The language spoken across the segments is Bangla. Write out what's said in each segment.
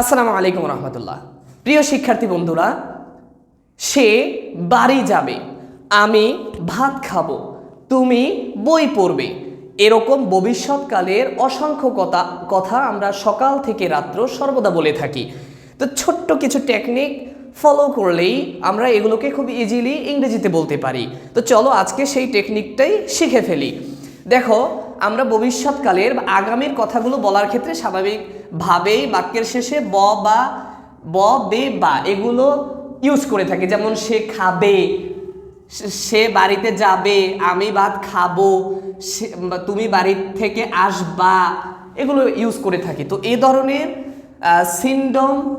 আসসালামু আলাইকুম রহমতুল্লাহ। প্রিয় শিক্ষার্থী বন্ধুরা, সে বাড়ি যাবে, আমি ভাত খাব, তুমি বই পড়বে। এরকম ভবিষ্যৎকালের অসংখ্য কথা কথা আমরা সকাল থেকে রাত্র সর্বদা বলে থাকি। তো ছোট্ট কিছু টেকনিক ফলো করলেই আমরা এগুলোকে খুব ইজিলি ইংরেজিতে বলতে পারি। তো চলো আজকে সেই টেকনিকটাই শিখে ফেলি। দেখো, আমরা ভবিষ্যৎকালের আগামীর কথাগুলো বলার ক্ষেত্রে স্বাভাবিকভাবেই বাক্যের শেষে ব, বা, ব, বে, বা এগুলো ইউজ করে থাকি। যেমন সে খাবে, সে- সে বাড়িতে যাবে, আমি ভাত খাব, সে- তুমি বাড়ি থেকে আসবা, এগুলো ইউজ করে থাকি। তো এই ধরনের সিন্ডম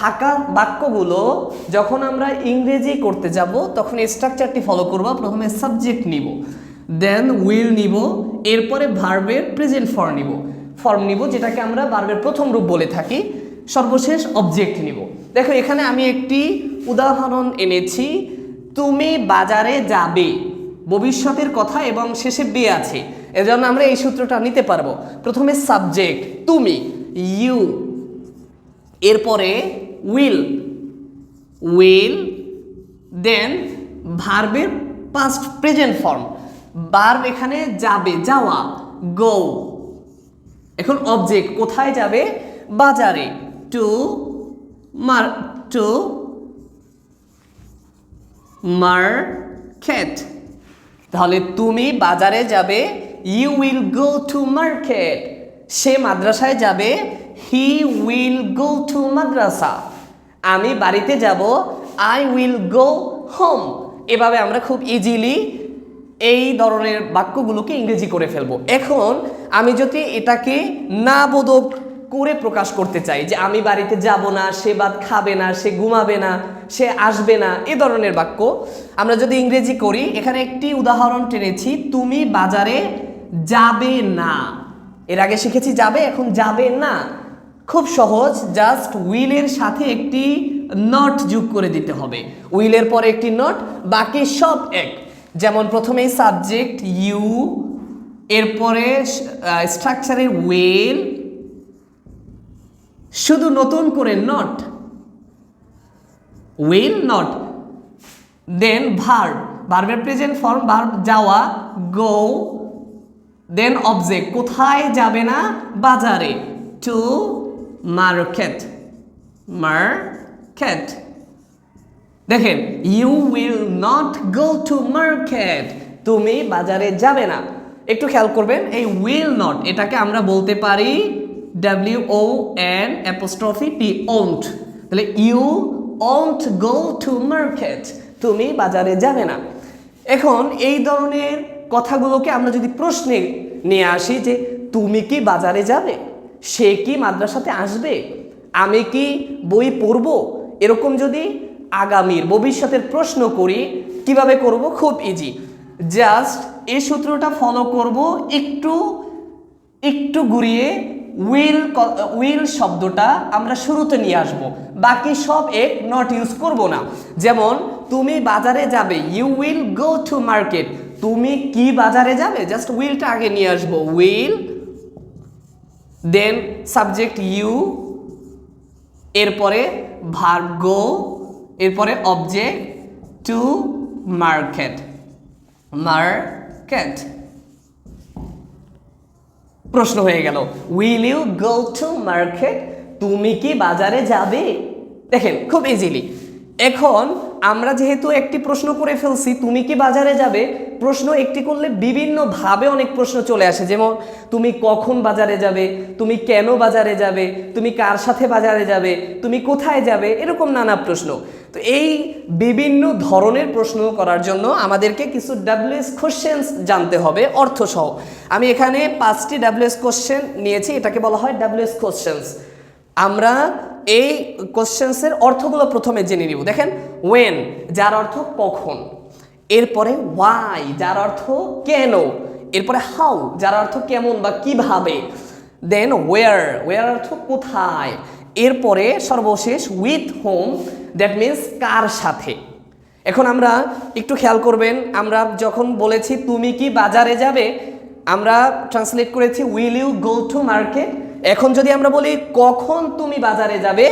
থাকা বাক্যগুলো যখন আমরা ইংরেজি করতে যাব, তখন স্ট্রাকচারটি ফলো করব, প্রথমে সাবজেক্ট নিব দেন উইল নিব, এরপরে ভার্বের প্রেজেন্ট ফর নিব। ফর্ম নিব, যেটাকে আমরা ভার্বের প্রথম রূপ বলে থাকি। সর্বশেষ অবজেক্ট নিব। দেখো, এখানে আমি একটি উদাহরণ এনেছি। তুমি বাজারে যাবে, ভবিষ্যতের কথা এবং শেষে বে আছে। এজন্য আমরা এই সূত্রটা নিতে পারব। প্রথমে সাবজেক্ট তুমি ইউ এরপরে উইল উইল দেন ভার্বের পাস্ট প্রেজেন্ট ফর্ম ভার্ব এখানে যাবে, যাওয়া গো এখন অবজেক্ট কোথায় যাবে? বাজারে। টু মার টু মার্কেট তাহলে তুমি বাজারে যাবে you will go to market সে মাদ্রাসায় যাবে হি উইল গো টু মাদ্রাসা। আমি বাড়িতে যাব আই উইল গো হোম এভাবে আমরা খুব ইজিলি এই ধরনের বাক্যগুলোকে ইংরেজি করে ফেলব। এখন আমি যদি এটাকে না বোধক করে প্রকাশ করতে চাই যে আমি বাড়িতে যাব না, সে বাদ খাবে না, সে ঘুমাবে না, সে আসবে না, এ ধরনের বাক্য আমরা যদি ইংরেজি করি, এখানে একটি উদাহরণ টেনেছি, তুমি বাজারে যাবে না। এর আগে শিখেছি যাবে, এখন যাবে না। খুব সহজ, জাস্ট উইলের সাথে একটি নট যোগ করে দিতে হবে। উইলের পরে একটি নট, বাকি সব এক। যেমন প্রথমেই সাবজেক্ট ইউ এরপরে স্ট্রাকচারের উইল শুধু নতুন করে not will not then verb ভার্বের প্রেজেন্ট ফর্ম ভার্ব যাওয়া গো দেন অবজেক্ট কোথায় যাবে না, বাজারে টু মার্কেট মার্কেট দেখেন you will not go to market তুমি বাজারে যাবে না। একটু খেয়াল করবেন, এই উইল নট এটাকে আমরা বলতে পারি W O N apostrophe T won't তাহলে you won't go to market তুমি বাজারে যাবে না। এখন এই ধরনের কথাগুলোকে আমরা যদি প্রশ্নে নিয়ে আসি যে, তুমি কি বাজারে যাবে? সে কি মাদ্রাসাতে আসবে? আমি কি বই পড়ব? এরকম যদি আগামীর ভবিষ্যতের প্রশ্ন করি, কীভাবে করব? খুব ইজি জাস্ট এই সূত্রটা ফলো করব, একটু একটু ঘুরিয়ে উইল উইল শব্দটা আমরা শুরুতে নিয়ে আসব। বাকি সব এক নট ইউজ করব না। যেমন, তুমি বাজারে যাবে you will go to market তুমি কি বাজারে যাবে? জাস্ট উইলটা আগে নিয়ে আসব। উইল দেন সাবজেক্ট ইউ এরপরে ভার্ব গো এরপরে অবজেক্ট টু মার্কেট মার্কেট প্রশ্ন হয়ে গেল। Will you go to market তুমি কি বাজারে যাবে? দেখেন, খুব ইজিলি এখন আমরা যেহেতু একটি প্রশ্ন করে ফেলছি, তুমি কি বাজারে যাবে? প্রশ্ন একটি করলে বিভিন্নভাবে অনেক প্রশ্ন চলে আসে। যেমন, তুমি কখন বাজারে যাবে? তুমি কেন বাজারে যাবে? তুমি কার সাথে বাজারে যাবে? তুমি কোথায় যাবে? এরকম নানা প্রশ্ন। তো এই বিভিন্ন ধরনের প্রশ্ন করার জন্য আমাদেরকে কিছু ডাব্লিউএস কোশ্চেন্স জানতে হবে, অর্থসহ। আমি এখানে পাঁচটি ডাব্লিউএস কোশ্চেন নিয়েছি, এটাকে বলা হয় ডাব্লিউএস কোশ্চেন্স আমরা এই কোশ্চেন্সের অর্থগুলো প্রথমে জেনে নিব। দেখেন ওয়েন যার অর্থ কখন। এরপরে ওয়াই যার অর্থ কেন। এরপরে হাউ যার অর্থ কেমন বা কীভাবে। দেন ওয়ার ওয়ার অর্থ কোথায়। এরপরে সর্বশেষ উইথ হোম দ্যাট মিন্স কার সাথে। এখন আমরা একটু খেয়াল করবেন, আমরা যখন বলেছি তুমি কি বাজারে যাবে, আমরা ট্রান্সলেট করেছি will you go to market এখন যদি আমরা বলি কখন তুমি বাজারে যাবে,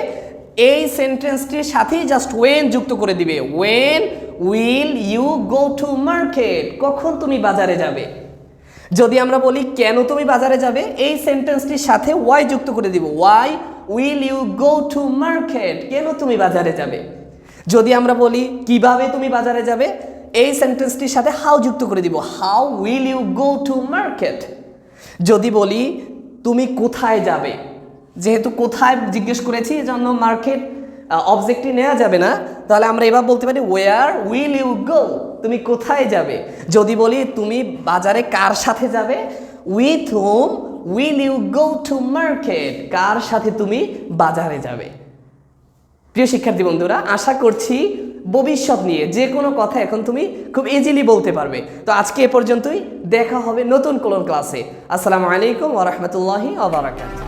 এই সেন্টেন্সটির সাথেই জাস্ট ওয়েন যুক্ত করে দিবে। When will you go to market কখন তুমি বাজারে যাবে? যদি আমরা বলি কেন তুমি বাজারে যাবে, এই সেন্টেন্সটির সাথে ওয়াই যুক্ত করে দিব। Why will you go to market কেন তুমি বাজারে যাবে? যদি আমরা বলি, কীভাবে তুমি বাজারে যাবে? এই সেন্টেন্সটির সাথে হাউ যুক্ত করে দিব। How will you go to market যদি বলি, তুমি কোথায় যাবে? যেহেতু কোথায় জিজ্ঞেস করেছি, এজন্য মার্কেট অবজেক্টটি নেওয়া যাবে না। তাহলে আমরা এবার বলতে পারি ওয়ার উইল ইউ গো তুমি কোথায় যাবে? যদি বলি, তুমি বাজারে কার সাথে যাবে? With whom will you go to market কার সাথে তুমি বাজারে যাবে? প্রিয় শিক্ষার্থী বন্ধুরা, আশা করছি ভবিষ্যৎ নিয়ে যে কোনো কথা এখন তুমি খুব ইজিলি বলতে পারবে। তো আজকে এ পর্যন্তই, দেখা হবে নতুন কোন ক্লাসে আসসালামু আলাইকুম ওরহমতুল্লাহি আবরাকাত